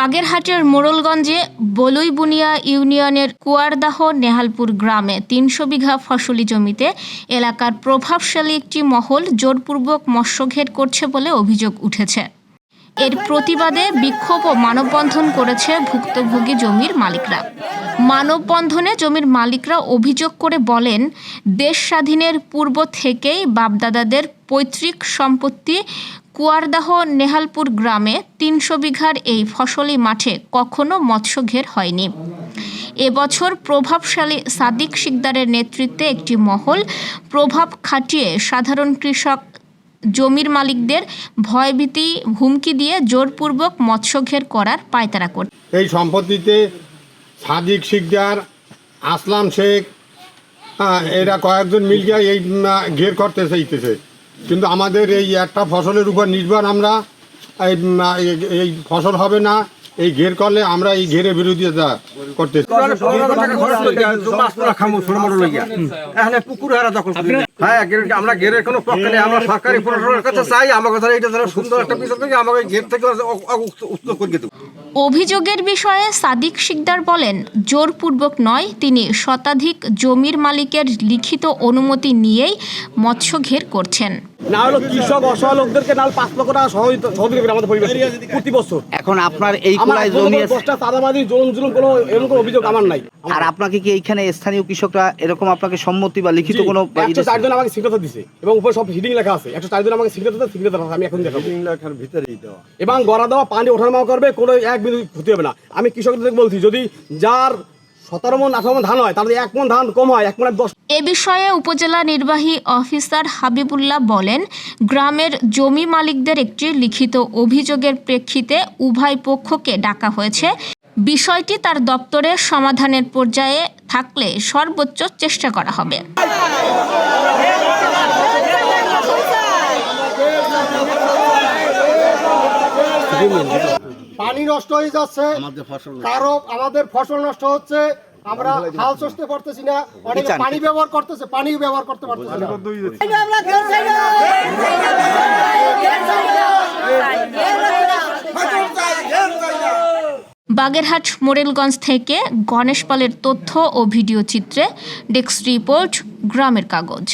বাগেরহাটের মোড়লগঞ্জে বলুইবুনিয়া ইউনিয়নের কুয়ারদাহ নেহালপুর গ্রামে তিনশো বিঘা ফসলি জমিতে এলাকার প্রভাবশালী একটি মহল জোরপূর্বক মৎস্যঘের করছে বলে অভিযোগ উঠেছে। এর প্রতিবাদে বিক্ষোভ ও মানববন্ধন করেছে ভুক্তভোগী জমির মালিকরা। মানববন্ধনে জমির মালিকরা অভিযোগ করে বলেন, দেশ স্বাধীনের পূর্ব থেকেই বাপদাদাদের পৈতৃক সম্পত্তি কুয়ারদাহ নেহালপুর গ্রামে তিনশো বিঘার এই ফসলি মাঠে কখনো মৎস্যঘের হয়নি। এবছর প্রভাবশালী সাদিক শিকদারের নেতৃত্বে একটি মহল প্রভাব খাটিয়ে সাধারণ কৃষক জমির মালিকদের ভয়ভীতি, হুমকি দিয়ে জোরপূর্বক মৎস্যঘের করার পায়তারা করে এই সম্পত্তিতে সাদিক শিকদার, আসলাম শেখ এরা কয়েকজন মিলিয়ে এই ঘের করতে চাইতেছে। কিন্তু আমাদের এই একটা ফসলের উপর নির্ভর আমরা এই, ফসল হবে না এই ঘের করলে আমরা এই ঘেরে বিরোধিতা করতে এখানে পুকুর হারা দখল করে নিয়ে। হ্যাঁ গের- আমরা গেরের কোনো পক্ষ নেই আমরা সরকারি প্রশাসনের কাছে চাই এটা সুন্দর একটা বিষয় থেকে আমাকে গেট থেকে উত্তর করে দেবো অভিযোগের বিষয়ে সাদিক শিকদার বলেন জোরপূর্বক নয় তিনি শতাধিক জমির মালিকের লিখিত অনুমতি নিয়েই মৎস্য ঘের করছেন না হলো কৃষক অসহায় লোকদেরকে না পাঁচ লক্ষ টাকা সহযোগিতা করে আমাদের পরিবার প্রতি বছর। এখন আপনার এই কোলায় জমি দশটা চাঁদাবাদি জুলুম জুলুম কোনো এরকম কোনো অভিযোগ আমার নাই। আর আপনাকে কি এইখানে স্থানীয় কৃষকরা এরকম আপনাকে সম্মতি বা লিখিত কোনো একশো? চারজন আমাকে সিগনেচার দিছে এবং উপরে সব হিডিং লেখা আছে। একশো চারজন আমাকে সিগনেচার সিগনেচার আছে আমি এখন দেখাবো। লেখার ভিতরেই দেওয়া। এবং গড়া দেওয়া পানি ওঠানামা করবে কোনো এক বিন্দু ক্ষতি হবে না। আমি কৃষকদের বলছি যদি যার সতেরো মন আঠারো মন ধান হয় তাহলে এক মন ধান কম হয় এক মনে দশ এ বিষয়ে উপজেলা নির্বাহী অফিসার হাবিবুল্লাহ বলেন গ্রামের জমি মালিকদের একটি লিখিত অভিযোগের প্রেক্ষিতে উভয় পক্ষকে ডাকা হয়েছে। বিষয়টি তার দপ্তরে সমাধানের পর্যায়ে থাকলে সর্বোচ্চ চেষ্টা করা হবে। পানি নষ্ট হয়ে যাচ্ছে কারও আমাদের ফসল নষ্ট হচ্ছে আমরা হাল পারতেছি না অনেক পানি ব্যবহার করতেছে পানি ব্যবহার করতে পারতেছি না। বাগেরহাট মোরেলগঞ্জ থেকে গণেশ পালের তথ্য ও ভিডিও চিত্রে ডেস্ক রিপোর্ট গ্রামের কাগজ।